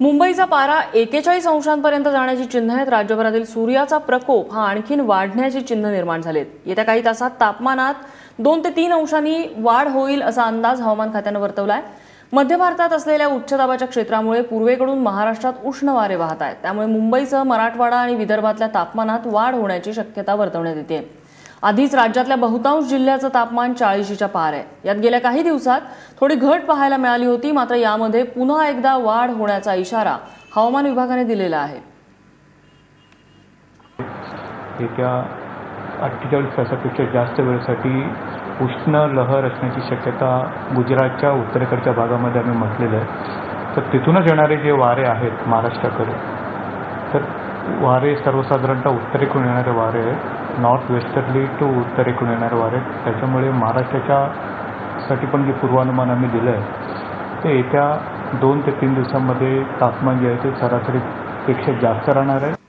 मुंबईचा पारा एकेचाळीस अंशांपर्यंत जाण्याची चिन्ह आहेत. राज्यभरातील सूर्याचा प्रकोप हा आणखीन वाढण्याची चिन्ह निर्माण झालेत. येत्या काही तासात तापमानात दोन ते तीन अंशांनी वाढ होईल असा अंदाज हवामान खात्यानं आहे मध्य भारतात असलेल्या उच्च दाबाच्या क्षेत्रामुळे पूर्वेकडून महाराष्ट्रात उष्ण वारे वाहत आहेत. त्यामुळे मुंबईसह मराठवाडा आणि विदर्भातल्या तापमानात वाढ होण्याची शक्यता वर्तवण्यात येते आधीच राज्यातल्या बहुतांश जिल्ह्याचं तापमान चाळीशीच्या पार आहे. यात गेल्या काही दिवसात थोडी घट पाहायला मिळाली होती मात्र यामध्ये पुन्हा एकदा वाढ होण्याचा इशारा हवामान विभागाने दिलेला आहे. येत्या अठ्ठेचाळीस तासापेक्षा जास्त वेळेसाठी उष्ण लहर असण्याची शक्यता गुजरातच्या उत्तरेकडच्या भागामध्ये आम्ही म्हटलेलं आहे. तर तिथूनच येणारे जे वारे आहेत महाराष्ट्राकडे तर वारे सर्वसाधारणतः उत्तरेकडून येणारे वारे आहेत. नॉर्थ वेस्टर्ली टू उत्तरेकडून येणारे वारे आहेत. त्याच्यामुळे महाराष्ट्राच्या साठी पण जे पूर्वानुमान आम्ही दिलं आहे ते येत्या दोन ते तीन दिवसांमध्ये तापमान जे आहे ते सरासरीपेक्षा जास्त राहणार आहे.